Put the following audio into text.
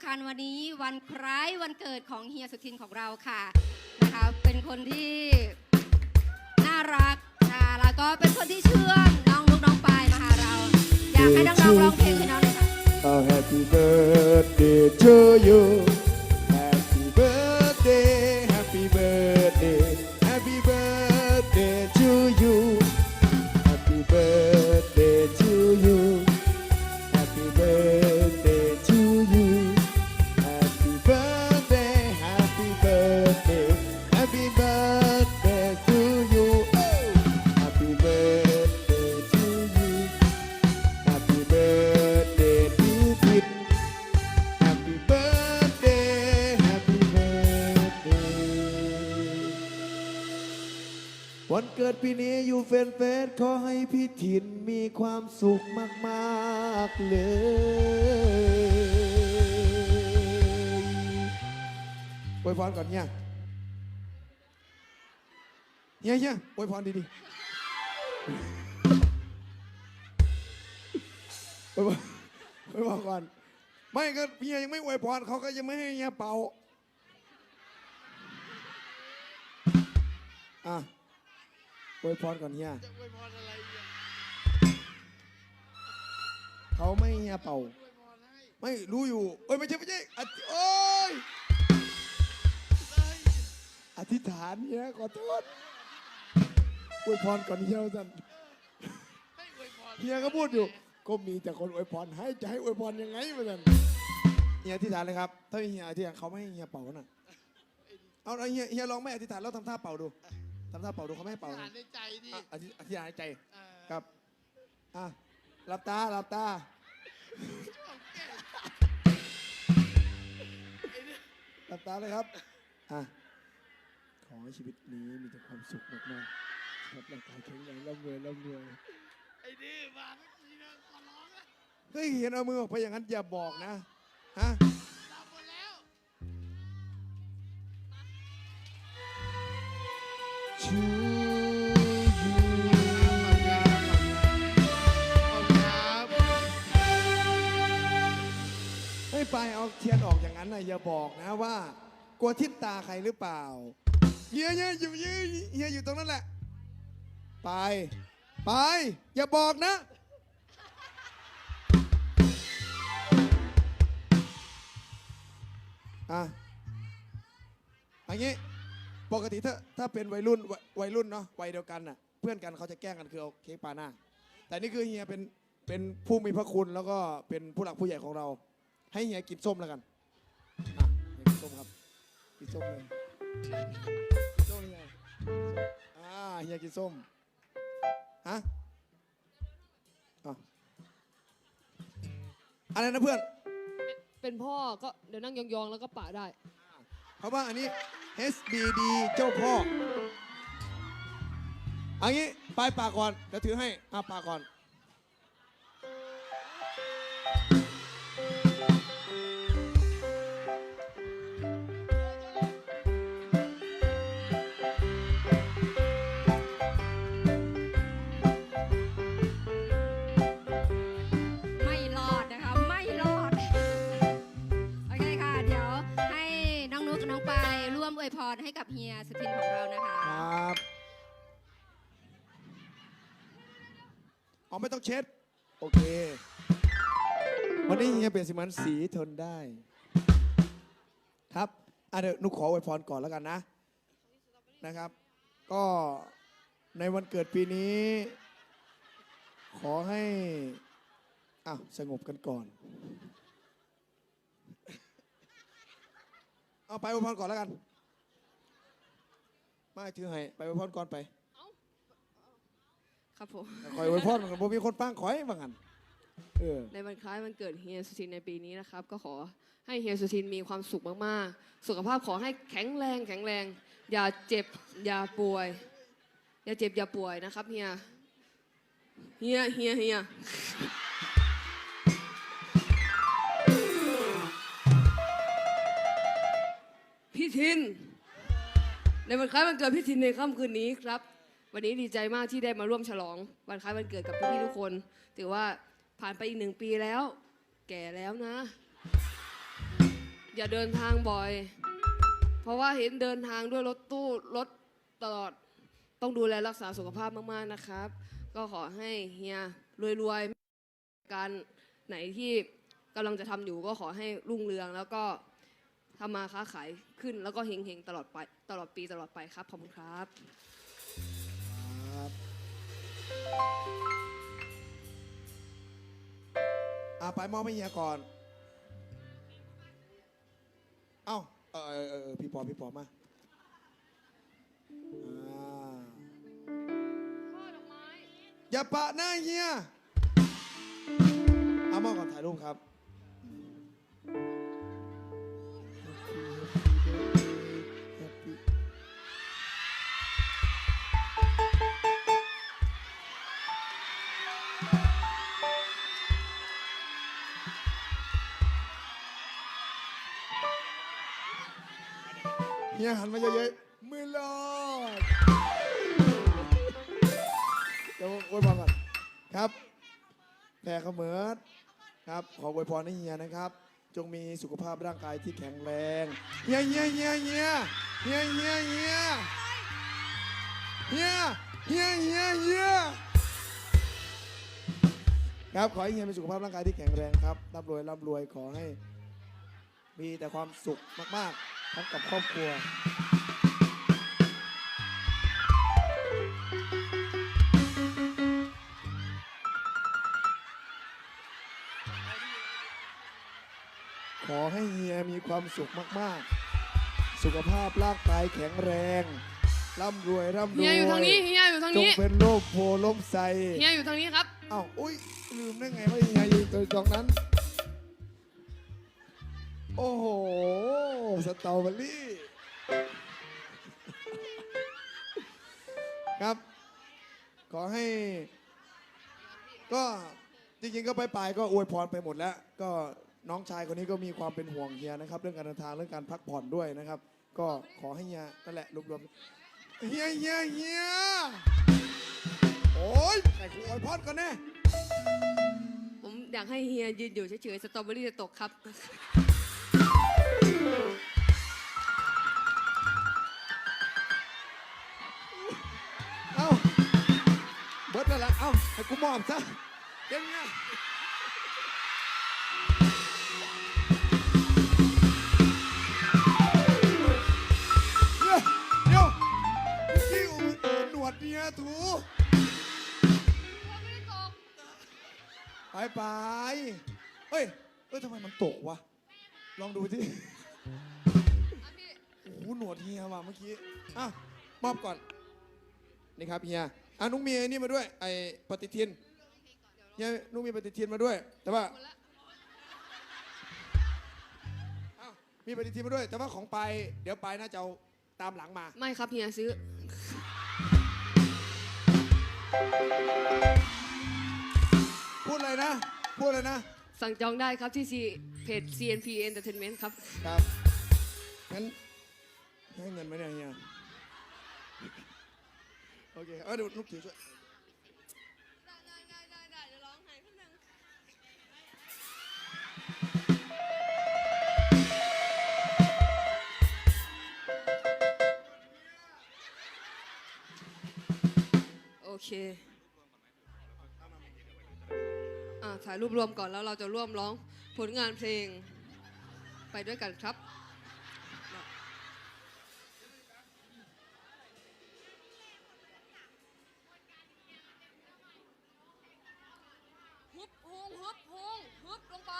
ำคัญวันนี้วันคล้ายวันเกิดของเฮียสุทินของเราค่ะนะคะเป็นคนที่น่ารักค่ะแล้วก็เป็นคนที่เชื่องน้องลูกน้องปายมาหาเรา อยากให้น้องๆร้องเพลงให้น้องหน่อยค่ะ A happy birthday to you ปีนี้อยู่เฟนเฟสขอให้พี่ถิ่นมีความสุขมากๆเลยอวยพรก่อนเนี่ยเฮียเฮียอวยพรดีๆไปบอกไปบอกก่อน ไม่ก็เฮียยังไม่อวยพรเขาก็ยังไม่ให้เฮียเป่าอะ อวยพรก่อนเฮียเขาไม่ให้เฮียเป่าไม่รู้อยู่ เอ้ยไม่ใช่ไม่ใช่อธิโอ้ยอธิษฐานเฮียขอโทษอวยพรก่อนเฮียสันเฮียก็พูดอยู่ ก็มีแต่คนอวยพรให้จะให้อวยพรยังไงมาสันเฮียอธิษฐานเลยครับ ถ้าเฮียอธิษฐานเขาไม่ให้เฮียเป่าน่ะเอาเอาเฮียเฮียลองไม่อธิษฐานแล้วทำท่าเป่าดู ทำท่าเป่าดูเขาไม่ให้เป่าอ่านะนในใจดิอะอธิอธิษฐานในใจเออครับอะหลับตาหลับตาหลับตาเลยครับอะขอให้ชีวิตนี้มีแต่ความสุขมากๆครับร่างกายแข็งแรงร่ำรวยร่ำรวยไอ้ดื้อมาเมื่อกี้นะขอร้องนะ เฮ้ยเห็นเอามือออกไปอย่างนั้นอย่าบอกนะฮะ ไม่ไปเอาเทียนออกอย่างนั้นนะอย่าบอกนะว่า กลัวทิ่มตาใครหรือเปล่าเฮียเฮียอยู่เฮียเฮียอยู่ตรงนั้นแหละ ไป ไป อย่าบอกนะ อะอันนี้ปกติถ้าถ้าเป็นวัยรุ่นวัยวัยรุ่นเนาะวัยเดียวกันน่ะ เพื่อนกันเขาจะแกล้งกันคือเอาเค้กปาหน้า แต่นี่คือเฮียเป็นเป็นผู้มีพระคุณแล้วก็เป็นผู้หลักผู้ใหญ่ของเรา ให้เฮียกินส้มแล้วกันอะเฮียกินส้มครับกินส้มเลยกินส้มเลยอ่าเฮียกินส้มฮะอะอะไรนะเพื่อนเป็นพ่อก็เดี๋ยวนั่งยองๆแล้วก็ปะได้ เพราะว่าอันนี้ HBD เจ้าพ่ออันนี้ปลายปากก่อนเดี๋ยวถือให้อะปากก่อน อ๋อไม่ต้องเช็ด โอเค วันนี้เฮียเปลี่ยนสีมันสีทนได้ ครับอะเดี๋ยวนุกขออวยพรก่อนแล้วกันนะ นะครับ ก็ในวันเกิดปีนี้ ขอให้อ้าวสงบกันก่อน เอาไปอวยพรก่อนแล้วกัน ไม่ถือให้ ไปอวยพรก่อนไป ครับผม คอยอวยพรเหมือนกันบ่มีคนฟังขอยว่างันเออ ในวันคล้ายวันเกิดเฮียสุทินในปีนี้นะครับ ก็ขอให้เฮียสุทินมีความสุขมากๆ สุขภาพขอให้แข็งแรงแข็งแรง อย่าเจ็บอย่าป่วย อย่าเจ็บอย่าป่วยนะครับเฮียเฮียเฮียเฮียพี่ทิน ในวันคล้ายวันเกิดพี่ทินในค่ำคืนนี้ครับ วันนี้ดีใจมากที่ได้มาร่วมฉลองวันคล้ายวันเกิดกับพี่ๆทุกคน ถือว่าผ่านไปอีกหนึ่งปีแล้ว แก่แล้วนะ อย่าเดินทางบ่อย เพราะว่าเห็นเดินทางด้วยรถตู้รถตลอดต้องดูแลรักษาสุขภาพมากๆนะครับ ก็ขอให้เฮียรวยๆการไหนที่กำลังจะทำอยู่ก็ขอให้รุ่งเรืองแล้วก็ทำมาค้าขายขึ้นแล้วก็เฮงๆตลอดไปตลอดปีตลอดไปครับขอบคุณครับครับ อาไปมอบให้เฮียก่อน เอ้าเออเออเออเออพี่ปอพี่ปอมาอ่าอย่าปะหน้าเฮียเอามอบก่อนถ่ายรูปครับ เฮียหันมาเยอะๆมือรอดเดี๋ยวอวยพรก่อนครับแพรเขมิดครับขออวยพรให้เฮียนะครับ จงมีสุขภาพร่างกายที่แข็งแรงเฮียเฮียเฮียเฮียเฮียเฮียเฮียเฮียเฮียเฮียเฮียครับขอให้เฮียมีสุขภาพร่างกายที่แข็งแรงครับร่ำรวยร่ำรวยขอให้มีแต่ความสุขมากๆ ทั้งกับครอบครัวขอให้เฮียมีความสุขมาก ๆ สุขภาพร่างกายแข็งแรง ร่ำรวยร่ำรวยเฮียอยู่ทางนี้เฮียอยู่ทางจงนี้เป็นโรคโพล้มไซเฮียอยู่ทางนี้ครับเอ้าอุ้ยลืมได้ไงว่าเฮียอยู่ตัวตรงนั้น โอ้โห สตรอเบอรี่ ครับ ขอให้ ก็จริงๆก็ไปปลายๆก็อวยพรไปหมดแล้ว ก็น้องชายคนนี้ก็มีความเป็นห่วงเฮียนะครับ เรื่องการเดินทางเรื่องการพักผ่อนด้วยนะครับ ก็ขอให้เฮียนั่นแหละรวมๆเฮียเฮียเฮียโอ้ยใครกูอวยพรก่อนแน่ ผมอยากให้เฮียยืนอยู่เฉยๆ สตรอเบอรี่จะตกครับ เบิร์ดนั่นแหละเอ้า ให้กูมอบซะเก่งไงเดี๋ยวเดี๋ยวนี่อูหนวดเนี่ยถู ไปไปเฮ้ย เอ้ยทำไมมันตกวะ ลองดูที่โอ้โหหนวดเฮียว่ะเมื่อกี้ อะ มอบก่อน นี่ครับเฮีย อะนุ้งมีไอ้นี่มาด้วย ไอ้ปฏิทินเฮียนุ้งมีปฏิทินมาด้วย แต่ว่าอ้าวมีปฏิทินมาด้วย แต่ว่าของไปายเดี๋ยวไปายน่าจะเอาตามหลังมา ไม่ครับเฮียซื้อ พูดเลยนะ พูดเลยนะ สั่งจองได้ครับที่ C- เพจ CNP Entertainment ครับ ครับงั้นให้เงินไหมเนี่ยเฮีย โอเคเออเดี๋ยวนุกถือช่วยโอเคอ่าถ่ายรูปรวมก่อนแล้วเราจะร่วมร้องผลงานเพลงไปด้วยกันครับ ฮุงฮุบพุงฮึบลงไป